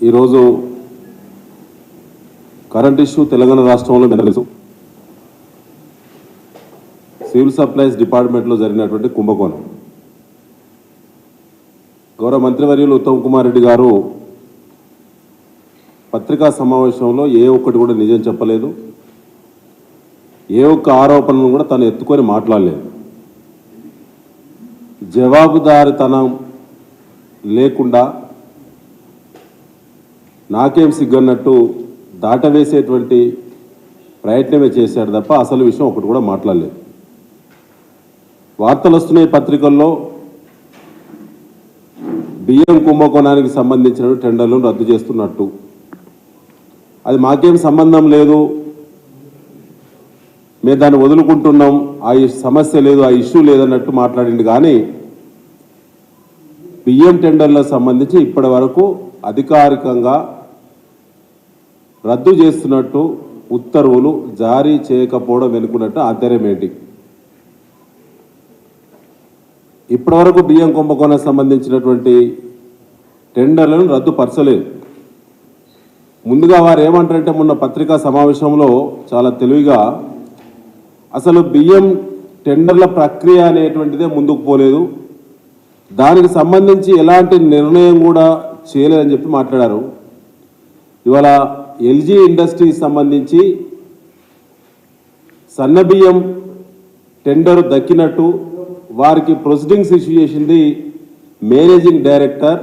ఈరోజు current issue Telangana రాష్ట్రంలో మీకు సివిల్ సప్లైస్ డిపార్ట్మెంట్లో జరిగినటువంటి కుంభకోణం. గౌరవ మంత్రివర్యులు ఉత్తమ్ కుమార్ రెడ్డి గారు పత్రికా సమావేశంలో ఏ ఒక్కటి కూడా నిజం చెప్పలేదు. ఏ ఒక్క ఆరోపణను కూడా తను ఎత్తుకొని మాట్లాడలేదు. జవాబుదారితనం లేకుండా నాకేం సిగ్గన్నట్టు దాటవేసేటువంటి ప్రయత్నమే చేశాడు తప్ప అసలు విషయం ఒకటి కూడా మాట్లాడలేదు. వార్తలు వస్తున్నాయి పత్రికల్లో బియ్యం కుంభకోణానికి సంబంధించిన టెండర్లను రద్దు చేస్తున్నట్టు. అది మాకేం సంబంధం లేదు. మేము దాన్ని వదులుకుంటున్నాం. ఆ సమస్య లేదు ఆ ఇష్యూ లేదన్నట్టు మాట్లాడింది. కానీ బియ్యం టెండర్లకు సంబంధించి ఇప్పటి వరకు అధికారికంగా రద్దు చేస్తున్నట్టు ఉత్తర్వులు జారీ చేయకపోవడం వెనుకున్నట్టు ఆంతర్యం ఏంటి ఇప్పటివరకు బియ్యం కుంభకోణం సంబంధించినటువంటి టెండర్లను రద్దుపరచలేదు ముందుగా వారు ఏమంటారంటే మొన్న పత్రికా సమావేశంలో చాలా తెలివిగా అసలు బియ్యం టెండర్ల ప్రక్రియ అనేటువంటిదే ముందుకు పోలేదు. దానికి సంబంధించి ఎలాంటి నిర్ణయం కూడా చేయలేదని చెప్పి మాట్లాడారు. ఇవాళ ఎల్జీ ఇండస్ట్రీకి సంబంధించి సన్న బియ్యం టెండర్ దక్కినట్టు వారికి ప్రొసీడింగ్స్ ఇష్యూ చేసింది మేనేజింగ్ డైరెక్టర్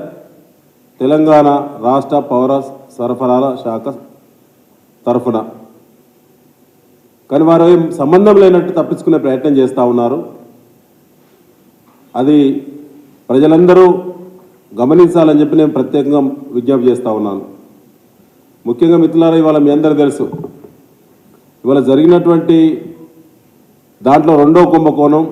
తెలంగాణ రాష్ట్ర పౌర సరఫరాల శాఖ తరఫున. కానీ వారు ఏం సంబంధం లేనట్టు తప్పించుకునే ప్రయత్నం చేస్తూ ఉన్నారు. అది ప్రజలందరూ గమనించాలని చెప్పి నేను ప్రత్యేకంగా విజ్ఞప్తి చేస్తూ ఉన్నాను. ముఖ్యంగా మిత్రులారా ఇవాళ మీ అందరూ తెలుసు ఇవాళ జరిగినటువంటి దాంట్లో రెండో కుంభకోణం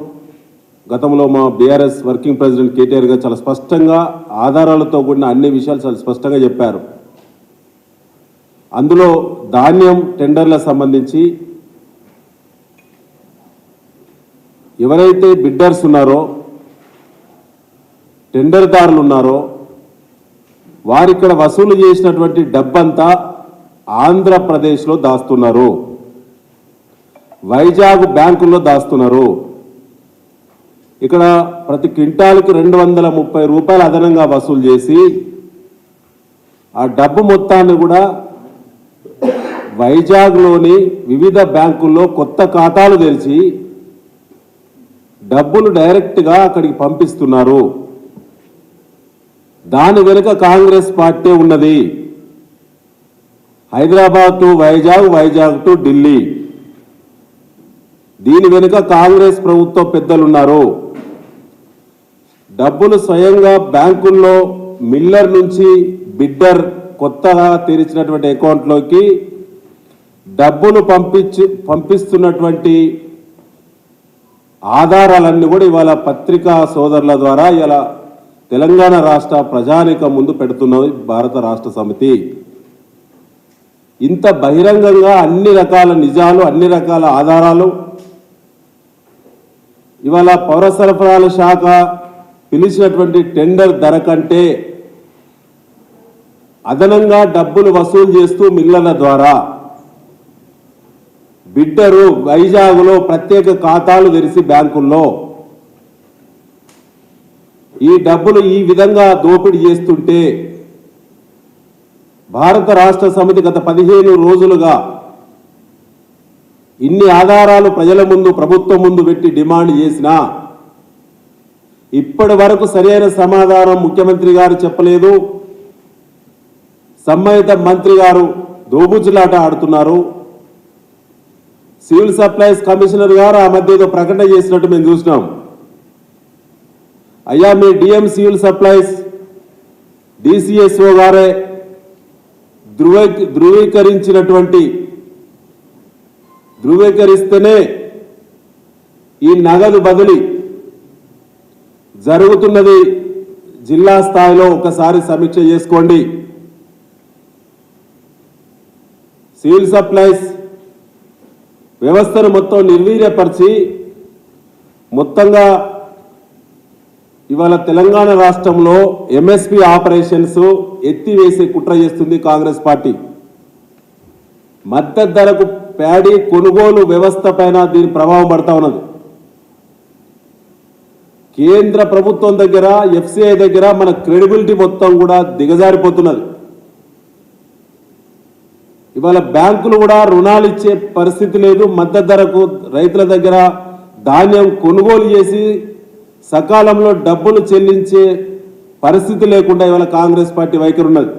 గతంలో మా బీఆర్ఎస్ వర్కింగ్ ప్రెసిడెంట్ కేటీఆర్ గారు చాలా స్పష్టంగా ఆధారాలతో కూడిన అన్ని విషయాలు చాలా స్పష్టంగా చెప్పారు. అందులో ధాన్యం టెండర్లకు సంబంధించి ఎవరైతే బిడ్డర్స్ ఉన్నారో టెండర్దారులు ఉన్నారో వారిక్కడ వసూలు చేసినటువంటి డబ్బంతా ఆంధ్రప్రదేశ్లో దాస్తున్నారు. వైజాగ్ బ్యాంకుల్లో దాస్తున్నారు. ఇక్కడ ప్రతి క్వింటాల్కి రెండు వందల ముప్పై రూపాయలు అదనంగా వసూలు చేసి ఆ డబ్బు మొత్తాన్ని కూడా వైజాగ్లోని వివిధ బ్యాంకుల్లో కొత్త ఖాతాలు తెరిచి డబ్బులు డైరెక్ట్గా అక్కడికి పంపిస్తున్నారు. దాని వెనుక కాంగ్రెస్ పార్టీ ఉన్నది. Hyderabad to Vizag Vizag to Delhi. దీని వెనుక కాంగ్రెస్ ప్రభుత్వ పెద్దలున్నారు. డబ్బులు స్వయంగా బ్యాంకుల్లో మిల్లర్ నుంచి బిడ్డర్ కొత్తగా తెరిచినటువంటి అకౌంట్లోకి డబ్బులు పంపించి పంపిస్తున్నటువంటి ఆధారాలన్నీ కూడా ఇవాళ పత్రికా సోదరుల ద్వారా ఇలా తెలంగాణ రాష్ట్ర ప్రజానిక ముందు పెడుతున్నది భారత రాష్ట్ర సమితి. ఇంత బహిరంగంగా అన్ని రకాల నిజాలు అన్ని రకాల ఆధారాలు. ఇవాళ పౌర సరఫరాల శాఖ పిలిచినటువంటి టెండర్ ధర కంటే అదనంగా డబ్బులు వసూలు చేస్తూ మిల్లర్ల ద్వారా బిడ్డరు వైజాగ్లో ప్రత్యేక ఖాతాలు తెరిచి బ్యాంకుల్లో. ఈ డబ్బులు ఈ విధంగా దోపిడీ చేస్తుంటే భారత రాష్ట్ర సమితి గత పదిహేను రోజులుగా ఇన్ని ఆధారాలు ప్రజల ముందు ప్రభుత్వం ముందు పెట్టి డిమాండ్ చేసినా ఇప్పటి వరకు సరైన సమాధానం ముఖ్యమంత్రి గారు చెప్పలేదు. సంబంధిత మంత్రి గారు దోబుజులాట ఆడుతున్నారు. సివిల్ సప్లైస్ కమిషనర్ గారు ఆ మధ్య ఏదో ప్రకటన చేసినట్టు మేము చూసినాం. అయ్యా మీ డిఎం సివిల్ సప్లైస్ డిసిఎస్ఓ గారే ధృవీ ధృవీకరించినటువంటి ధృవీకరిస్తేనే ఈ నగదు బదిలీ జరుగుతున్నది. జిల్లా స్థాయిలో ఒకసారి సమీక్ష చేసుకోండి. సివిల్ సప్లైస్ వ్యవస్థను మొత్తం నిర్వీర్యపరిచి మొత్తంగా ఇవాళ తెలంగాణ రాష్ట్రంలో ఎంఎస్పి ఆపరేషన్స్ ఎత్తివేసే కుట్ర చేస్తుంది కాంగ్రెస్ పార్టీ. మద్దతు ధరకు ప్యాడీ కొనుగోలు వ్యవస్థ పైన దీని ప్రభావం పడతా ఉన్నది. కేంద్ర ప్రభుత్వం దగ్గర ఎఫ్సిఐ దగ్గర మన క్రెడిబిలిటీ మొత్తం కూడా దిగజారిపోతున్నది. ఇవాళ బ్యాంకులు కూడా రుణాలు ఇచ్చే పరిస్థితి లేదు. మద్దతు ధరకు రైతుల దగ్గర ధాన్యం కొనుగోలు చేసి సకాలంలో డబ్బులు చెల్లించే పరిస్థితి లేకుండా ఇవాళ కాంగ్రెస్ పార్టీ వైఖరి ఉన్నది.